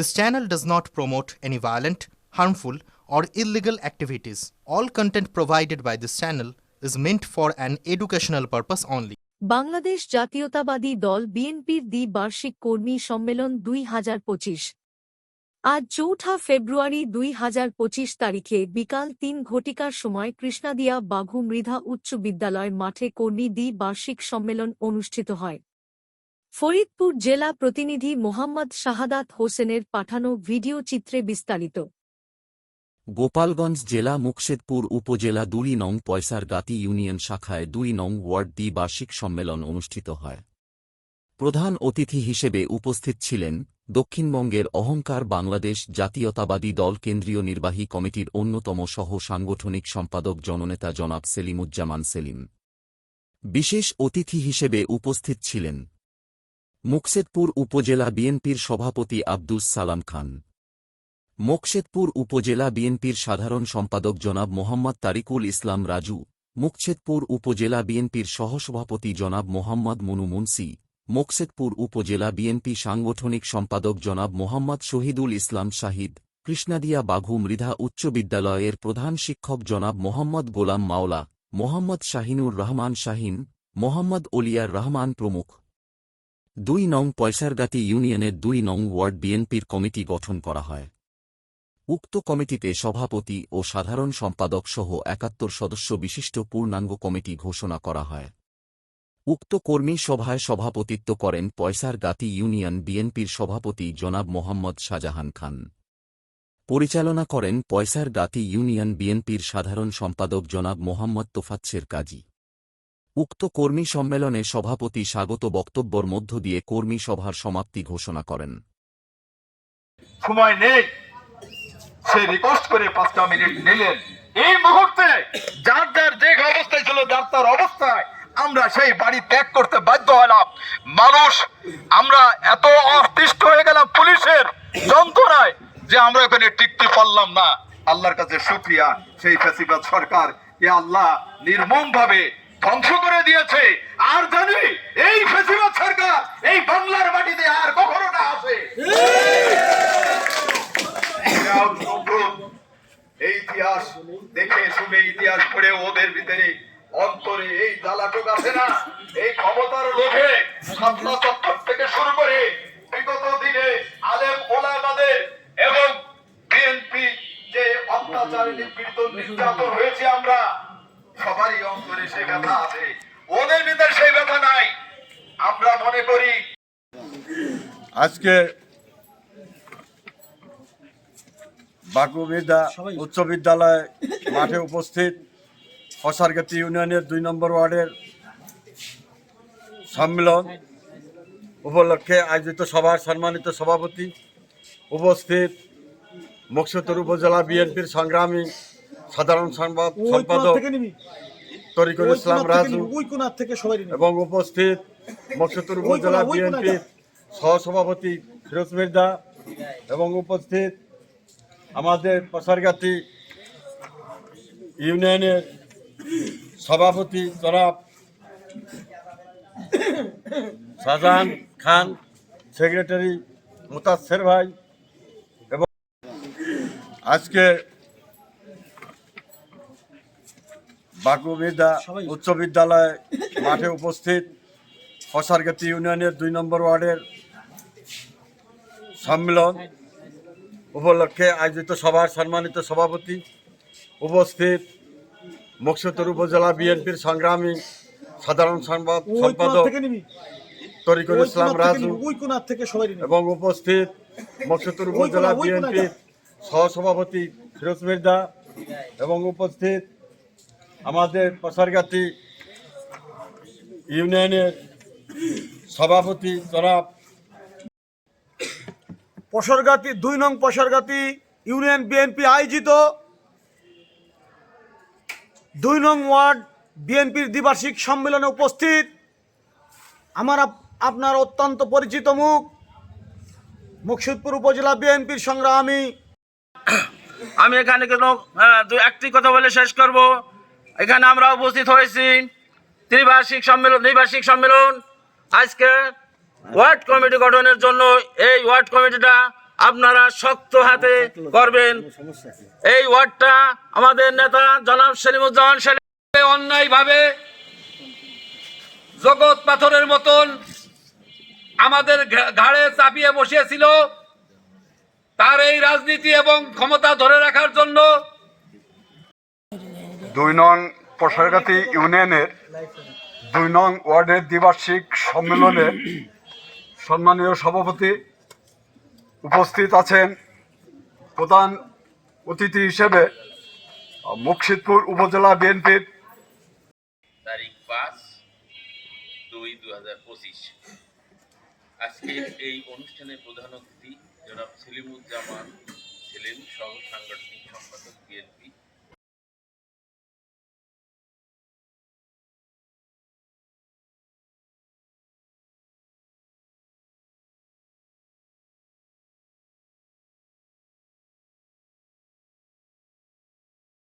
This channel does not promote any violent, harmful, or illegal activities. All content provided by this channel is meant for an educational purpose only. Bangladesh জাতীয়তাবাদী দল বিএনপির দ্বিবার্ষিক কর্মী সম্মেলন দুই হাজার পঁচিশ আজ চৌঠা ফেব্রুয়ারি দুই হাজার পঁচিশ তারিখে বিকাল তিন ঘটিকার সময় কৃষ্ণাদিয়া বাঘু মৃধা উচ্চ বিদ্যালয় মাঠে কর্মী দ্বিবার্ষিক সম্মেলন অনুষ্ঠিত হয় ফরিদপুর জেলা প্রতিনিধি মোহাম্মদ শাহাদাত হোসেনের পাঠানো ভিডিও চিত্রে বিস্তারিত। গোপালগঞ্জ জেলা মুকশেদপুর উপজেলা দুই নং পয়সার গাতি ইউনিয়ন শাখায় দুই নং ওয়ার্ড দ্বিবার্ষিক সম্মেলন অনুষ্ঠিত হয়। প্রধান অতিথি হিসেবে উপস্থিত ছিলেন দক্ষিণবঙ্গের অহংকার বাংলাদেশ জাতীয়তাবাদী দল কেন্দ্রীয় নির্বাহী কমিটির অন্যতম সহ সাংগঠনিক সম্পাদক জননেতা জনাব সেলিমুজ্জামান সেলিম। বিশেষ অতিথি হিসেবে উপস্থিত ছিলেন মুকশেদপুর উপজেলা বিএনপির সভাপতি আব্দুস সালাম খান। মোকশেদপুর উপজেলা বিএনপির সাধারণ সম্পাদক জনাব মোহাম্মদ তারিকুল ইসলাম রাজু মুকছেদপুর উপজেলা বিএনপির সহসভাপতি জনাব মোহাম্মদ মনু মুন্সি, মোকশেদপুর উপজেলা বিএনপি সাংগঠনিক সম্পাদক জনাব মোহাম্মদ শহীদুল ইসলাম শাহিদ, কৃষ্ণাদিয়া বাঘু মৃধা উচ্চ বিদ্যালয়ের প্রধান শিক্ষক জনাব মোহাম্মদ গোলাম মাওলা, মোহাম্মদ শাহিনুর রহমান শাহিন, মোহাম্মদ ওলিয়ার রহমান প্রমুখ। দুই নং পয়সারগাতি ইউনিয়নের দুই নং ওয়ার্ড বিএনপির কমিটি গঠন করা হয়। উক্ত কমিটিতে সভাপতি ও সাধারণ সম্পাদক সহ একাত্তর সদস্য বিশিষ্ট পূর্ণাঙ্গ কমিটি ঘোষণা করা হয়। উক্ত কর্মী সভায় সভাপতিত্ব করেন পয়সার গাতি ইউনিয়ন বিএনপির সভাপতি জনাব মোহাম্মদ শাহজাহান খান। পরিচালনা করেন পয়সার গাতি ইউনিয়ন বিএনপির সাধারণ সম্পাদক জনাব মোহাম্মদ তোফাচ্ছের কাজী। উক্ত কর্মী সম্মেলনে সভাপতি স্বাগত বক্তব্যর মধ্য দিয়ে কর্মী সভার সমাপ্তি ঘোষণা করেন। সময় নেই। সে রিকোয়েস্ট করে পাঁচটা মিনিট নিলেন। এই মুহূর্তে যার যার যে অবস্থায় ছিল, যার তার অবস্থায় আমরা সেই বাড়ি ত্যাগ করতে বাধ্য হলাম। মানুষ, আমরা এত অতিষ্ঠ হয়ে গেলাম পুলিশের যন্ত্রণায় যে আমরা ওখানে টিকতে পারলাম না। আল্লাহর কাছে শুক্রিয়া। সেই ফেসিবাদ সরকার, এ আল্লাহ নির্মম ভাবে ধ্বংস করে দিয়েছে। আর জানি, এই ফেসিবাদ সরকার এই বাংলার মাটিতে আর কখনো না আসে। এই ইতিহাস দেখে শুনে ইতিহাস পড়ে ওদের ভিতরে অন্তরে এই জ্বালাটুক আছে না, এই ক্ষমতার লোভে সাতলা চত্বর থেকে শুরু করে বিগত দিনে আলেম ওলামাদের এবং বিএনপি যে অত্যাচার নিপীড়িত নির্যাতন হয়েছে আমরা সবারই অন্তরে সে ব্যথা আছে। ওদের ভিতরে সেই ব্যথা নাই। আমরা মনে করি আজকে বাকুবিদ্যা উচ্চ বিদ্যালয় মাঠে উপস্থিত। ফসারগাতি ইউনিয়নের দুই নম্বর ওয়ার্ডের সম্মেলন উপলক্ষে আয়োজিত সভার সম্মানিত সভাপতি উপস্থিত। মুকসুদপুর উপজেলা বিএনপির সংগ্রামী সাধারণ সংবাদ সম্পাদক তরিকুল ইসলাম রাজু এবং উপস্থিত মকসুদপুর উপজেলা বিএনপির সহসভাপতি ফিরোজ মির্জা এবং উপস্থিত আমাদের প্রসারগাতি ইউনিয়নের সভাপতি জনাব শাহজাহান খান সেক্রেটারি মুতাসের ভাই এবং আজকে বাকুবিদ্যা উচ্চ বিদ্যালয় মাঠে উপস্থিত ফসারগাতি ইউনিয়নের দুই নম্বর ওয়ার্ডের সম্মেলন উপলক্ষে আয়োজিত সভার সম্মানিত সভাপতি উপস্থিত মুকসুদপুর উপজেলা বিএনপির সংগ্রামী সাধারণ সম্পাদক তরিকুল ইসলাম রাজু। এবং উপস্থিত মকসুদপুর উপজেলা। বিএনপির সহসভাপতি ফিরোজ মির্জা এবং উপস্থিত আমাদের প্রসারগাতি ইউনিয়নের সভাপতি জনাব পশরগাতি দুই নং পশরগাতি ইউনিয়ন বিএনপি আয়োজিত। দুই নং ওয়ার্ড বিএনপির দ্বিবার্ষিক সম্মেলনে উপস্থিত। আমার আপনার অত্যন্ত পরিচিত মুখ মুকসুদপুর উপজেলা বিএনপির সংগ্রামী। আমি এখানে কেন দু একটি কথা বলে শেষ করব। এখানে আমরা উপস্থিত হয়েছি ত্রিবার্ষিক সম্মেলন দ্বিবার্ষিক সম্মেলন। আজকে ওয়ার্ড কমিটি গঠনের জন্য এই ওয়ার্ড কমিটিটা আপনারা শক্ত হাতে করবেন। এই ওয়ার্ডটা আমাদের নেতা জনাব সেলিমুজ্জামান সেলিম অন্যায় ভাবে জগৎ পাথরের মতন আমাদের ঘাড়ে চাপিয়ে বসিয়েছিল। তার এই রাজনীতি এবং ক্ষমতা ধরে রাখার জন্য দুই নং প্রসারগাতি ইউনিয়নের দুই নং ওয়ার্ডের দ্বিবার্ষিক সম্মেলনে সম্মানীয় সভাপতি উপস্থিত আছেন প্রধান অতিথি হিসেবে মুর্শিদপুর উপজেলা বিএনপির তারিখ পাঁচ দুই দু হাজার পঁচিশ। এই অনুষ্ঠানে প্রধান অতিথি জনাব সেলিমুজ্জামান সেলিম সহ সাংগঠনিক সম্পাদক বিএনপি